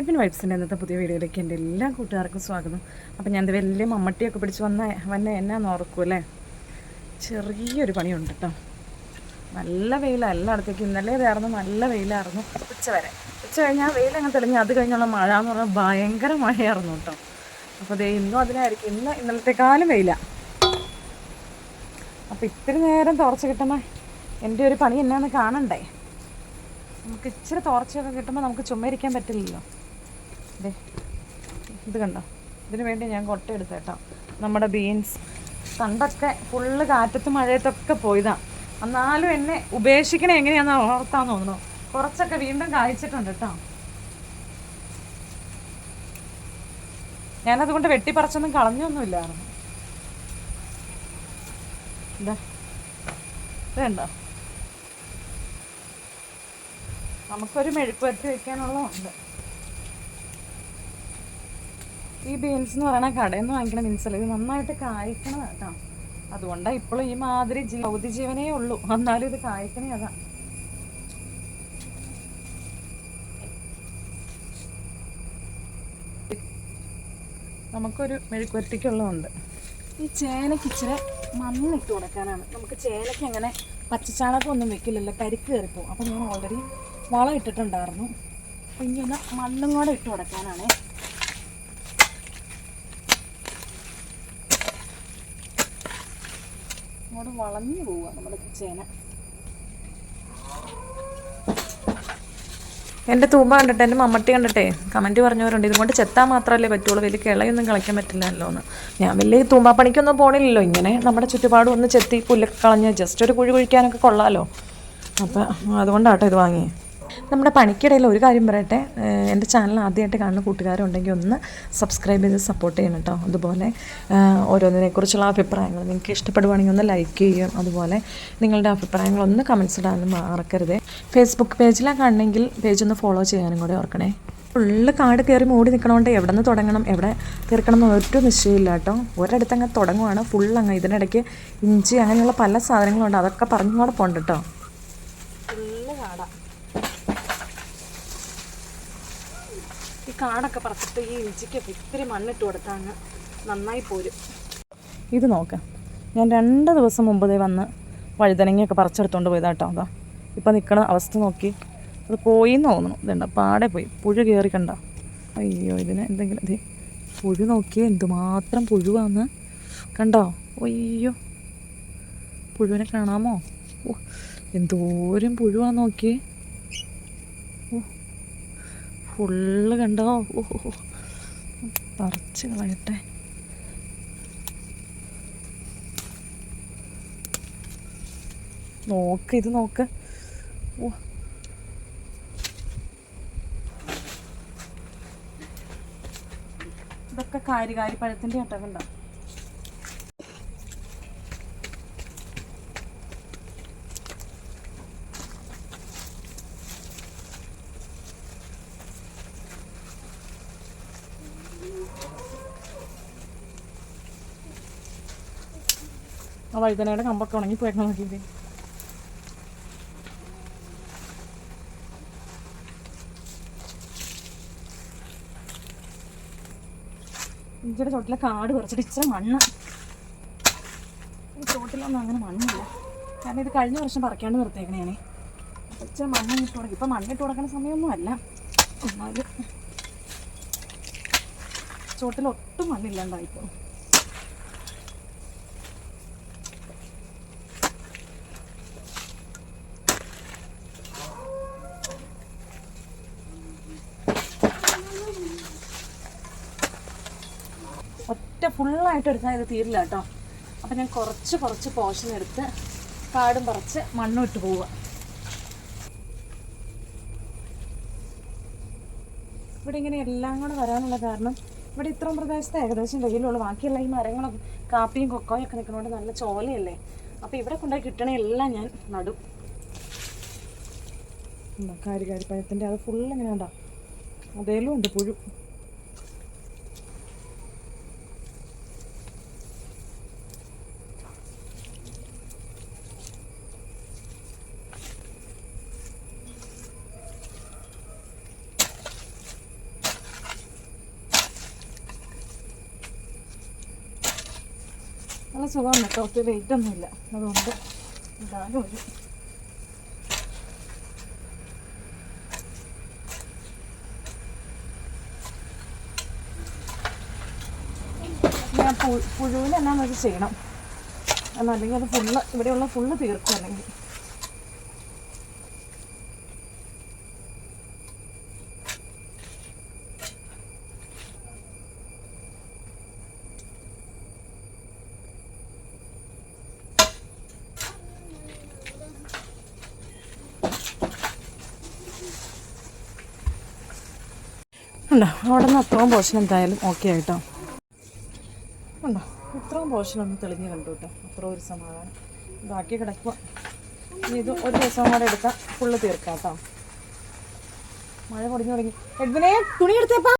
Edwin വൈബ്സിന്റെ ഇന്നത്തെ പുതിയ വീഡിയോയിലേക്ക് എന്റെ എല്ലാ കൂട്ടുകാർക്കും സ്വാഗതം. അപ്പം ഞാൻ വലിയ മമ്മട്ടിയൊക്കെ പിടിച്ച് വന്ന വന്ന എന്നാന്ന് ഓർക്കും അല്ലേ? ചെറിയൊരു പണിയുണ്ട് കേട്ടോ നല്ല വെയിലാണ് എല്ലായിടത്തേക്കും ഇന്നലെ ഇതായിരുന്നു നല്ല വെയിലായിരുന്നു. ഉച്ച വരെ. ഉച്ച കഴിഞ്ഞാൽ വെയിൽ അങ്ങ് തെളിഞ്ഞ് അത് കഴിഞ്ഞുള്ള മഴ എന്ന് പറഞ്ഞാൽ ഭയങ്കര മഴയായിരുന്നു കേട്ടോ അപ്പോൾ ദേ ഇന്നും അതിനായിരിക്കും ഇന്ന് ഇന്നലത്തെക്കാളും വെയിലാണ് അപ്പോൾ ഇത്തിരി നേരം തുറച്ച് കിട്ടുന്ന എന്റെ ഒരു പണി എന്നാന്ന് കാണണ്ടേ? നമുക്ക് ഇച്ചിരി തോർച്ചയൊക്കെ കിട്ടുമ്പോൾ നമുക്ക് ചുമ്മാ ഇരിക്കാൻ പറ്റില്ലല്ലോ. ഇത് കണ്ടോ? ഇതിന് വേണ്ടി ഞാൻ കൊട്ട എടുത്തേട്ടോ നമ്മുടെ ബീൻസ് പണ്ടൊക്കെ ഫുള്ള് കാറ്റത്തും മഴയത്തൊക്കെ പോയതാണ് എന്നാലും എന്നെ ഉപേക്ഷിക്കണേ എങ്ങനെയാണെന്ന് ഓർത്താന്ന് തോന്നുന്നു. കുറച്ചൊക്കെ വീണ്ടും കായ്ച്ചിട്ടുണ്ട് കേട്ടോ. ഞാനതുകൊണ്ട് വെട്ടിപ്പറിച്ചൊന്നും കളഞ്ഞൊന്നുമില്ലായിരുന്നു. ഇതാ ഇത് കണ്ടോ? നമുക്കൊരു മെഴുക്ക് വരട്ടി വെക്കാനുള്ളതുണ്ട്. ഈ ബീൻസ് എന്ന് പറയുന്ന കടയിൽ നിന്ന് വാങ്ങിക്കണ ബീൻസ് അല്ല? ഇത് നന്നായിട്ട് കായ്ക്കണ കേട്ടോ അതുകൊണ്ടാണ് ഇപ്പോഴും ഈ മാതിരി ഭൗതി ജീവനേ ഉള്ളൂ. എന്നാലും ഇത് കായ്ക്കണേ അതാ നമുക്കൊരു മെഴുക്കുവരട്ടിക്കുള്ളതുണ്ട്. ഈ ചേനയ്ക്ക് ഇച്ചിരി മണ്ണിട്ട് കൊടുക്കാനാണ്. നമുക്ക് ചേനയ്ക്ക് അങ്ങനെ പച്ചച്ചാണകം ഒന്നും വെക്കില്ലല്ലോ. കരിക്ക് കയറിപ്പോവും. അപ്പോൾ ഞാൻ ഓൾറെഡി വളം ഇട്ടിട്ടുണ്ടായിരുന്നു. അപ്പോൾ ഇനി ഒന്ന് മണ്ണും കൂടെ ഇട്ട് കൊടുക്കാനാണേ. അങ്ങോട്ട് വളഞ്ഞു പോവുക നമ്മുടെ ചേന എന്റെ തൂമ്പ കണ്ടിട്ട് എന്റെ മമ്മട്ടി കണ്ടിട്ടേ കമന്റ് പറഞ്ഞവരുണ്ട് ഇതുകൊണ്ട് ചെത്താൻ മാത്രമല്ലേ പറ്റുള്ളൂ വലിയ കിളയൊന്നും കളിക്കാൻ പറ്റില്ലല്ലോ എന്ന്. ഞാൻ വലിയ തൂമ്പാ പണിക്കൊന്നും പോണില്ലല്ലോ ഇങ്ങനെ നമ്മുടെ ചുറ്റുപാടും ഒന്ന് ചെത്തി പുല്ലൊക്കെ കളഞ്ഞ് ജസ്റ്റ് ഒരു കുഴി കുഴിക്കാനൊക്കെ കൊള്ളാമല്ലോ അപ്പം അതുകൊണ്ടാട്ടോ ഇത് വാങ്ങി നമ്മുടെ പണിക്കിടയിൽ ഒരു കാര്യം പറയട്ടെ. എന്റെ ചാനൽ ആദ്യമായിട്ട് കാണുന്ന കൂട്ടുകാരുണ്ടെങ്കിൽ ഒന്ന് സബ്സ്ക്രൈബ് ചെയ്ത് സപ്പോർട്ട് ചെയ്യണം കേട്ടോ അതുപോലെ ഓരോന്നിനെക്കുറിച്ചുള്ള അഭിപ്രായങ്ങൾ നിങ്ങൾക്ക് ഇഷ്ടപ്പെടുവാണെങ്കിൽ ഒന്ന് ലൈക്ക് ചെയ്യും അതുപോലെ നിങ്ങളുടെ അഭിപ്രായങ്ങൾ ഒന്ന് കമൻസ് ഇടാനും മറക്കരുത്. ഫേസ്ബുക്ക് പേജിലാണ് കാണണമെങ്കിൽ പേജ് ഒന്ന് ഫോളോ ചെയ്യാനും കൂടെ ഓർക്കണേ. ഫുള്ള് കാട് കയറി മൂടി നിൽക്കണോണ്ട് എവിടെ നിന്ന് തുടങ്ങണം എവിടെ തീർക്കണം എന്ന് ഒറ്റ നിശ്ചയമില്ല കേട്ടോ ഒരിടത്ത് അങ്ങ് തുടങ്ങുവാണ് ഫുൾ അങ്ങ് ഇതിനിടയ്ക്ക് ഇഞ്ചി അങ്ങനെയുള്ള പല സാധനങ്ങളുണ്ട്. അതൊക്കെ പറഞ്ഞുകൂടെ കൂടെ പോണ്ട് കേട്ടോ ഫുള്ള് കാടാ ഈ കാടൊക്കെ പറിച്ചിട്ട് ഈ ഇഞ്ചിക്കൊക്കെ ഇത്തിരി മണ്ണിട്ട് കൊടുത്താങ്ങ് നന്നായി പോരും. ഇത് നോക്ക്. ഞാൻ രണ്ട് ദിവസം മുമ്പ് വന്ന് വഴുതനങ്ങയൊക്കെ പറിച്ചെടുത്തോണ്ട് പോയതാ കേട്ടോ അതാ ഇപ്പം നിൽക്കണ അവസ്ഥ നോക്കി. അത് പോയി എന്ന് തോന്നുന്നു. ഇതുണ്ട? പാടെ പോയി. പുഴു കയറി കണ്ട? അയ്യോ ഇതിന് എന്തെങ്കിലും അതെ പുഴു നോക്കിയേ എന്തുമാത്രം പുഴുവാന്ന്. കണ്ടോ? അയ്യോ. പുഴുവിനെ കാണാമോ? ഓ എന്തോരം പുഴുവാന്ന് നോക്കിയേ. ഓ ഫുള്ള് കണ്ടോ? ഓഹോ. പറിച്ച് കളയട്ടെ. നോക്ക് ഇത് നോക്ക്. ഇതൊക്കെ കാരി കാരി പഴത്തിന്റെ ആട്ടോ കണ്ടോ? ആ വഴുതനയുടെ കമ്പൊക്കെ ഉണങ്ങി പോയേക്കണം നോക്കിയിട്ട് ഇഞ്ചിയുടെ ചോട്ടിലെ കാട് കുറച്ചിട്ട് ഇച്ചിരി മണ്ണ്. ഈ ചോട്ടിലൊന്നും അങ്ങനെ മണ്ണില്ല. കാരണം ഇത് കഴിഞ്ഞ വർഷം പറിക്കാണ്ട് നിർത്തിയേക്കണേനെ. അപ്പോൾ ഇച്ചിരി മണ്ണ് ഇട്ട് കൊടുക്കും ഇപ്പം മണ്ണിട്ട് കൊടുക്കുന്ന സമയമൊന്നും അല്ല. എന്നാലും ചോട്ടിൽ മണ്ണില്ലാണ്ടായിപ്പോ ഒറ്റ ഫുള്ളായിട്ട് എടുത്താൽ ഇത് തീരില്ല കേട്ടോ. അപ്പം ഞാൻ കുറച്ച് കുറച്ച് പോഷൻ എടുത്ത് കാടും പറിച്ച് മണ്ണും ഇട്ട് പോവുക. ഇവിടെ ഇങ്ങനെ എല്ലാം കൂടെ വരാനുള്ള കാരണം ഇവിടെ ഇത്രയും പ്രദേശത്ത് ഏകദേശം വെയിലുള്ളൂ ബാക്കിയുള്ള ഈ മരങ്ങളും കാപ്പിയും കൊക്കോയും ഒക്കെ നിൽക്കുന്നതുകൊണ്ട് നല്ല ചോലയല്ലേ? അപ്പോൾ ഇവിടെ കൊണ്ടുപോയി കിട്ടണ എല്ലാം ഞാൻ നടും. ഉണ്ടോ കാരി കാരിപ്പഴത്തിന്റെ അത് ഫുള്ള് ഇങ്ങനെ ഉണ്ടാവും അതേലും ഉണ്ട് പുഴു. സുഖമാണ് കേട്ടോ. ഒത്തിരി വെയിറ്റ് ഒന്നുമില്ല. അതുകൊണ്ട് ഇടാനും ഒരു ഞാൻ പു- പുഴുവിന് എന്നാന്ന് വെച്ചാൽ ചെയ്യണം. എന്നല്ലെങ്കിൽ അത് ഫുള്ള് ഇവിടെയുള്ള ഫുള്ള് തീർക്കും അല്ലെങ്കിൽ. ഉണ്ടോ? അവിടെ നിന്ന് അത്രയും പോർഷൻ എന്തായാലും ഓക്കെ ആയിട്ടോ. ഉണ്ടോ? ഇത്രയും പോർഷൻ ഒന്ന് തെളിഞ്ഞ് കണ്ടു കേട്ടോ അത്ര ഒരു സമാധാനം. ബാക്കി കിടക്കുക ഇത് ഒരു ദിവസം കൂടെ എടുത്താൽ ഫുള്ള് തീർക്കാം കേട്ടോ മഴ പൊടിഞ്ഞു തുടങ്ങി. എഡ്വിനെ തുണി എടുത്തേപ്പാ.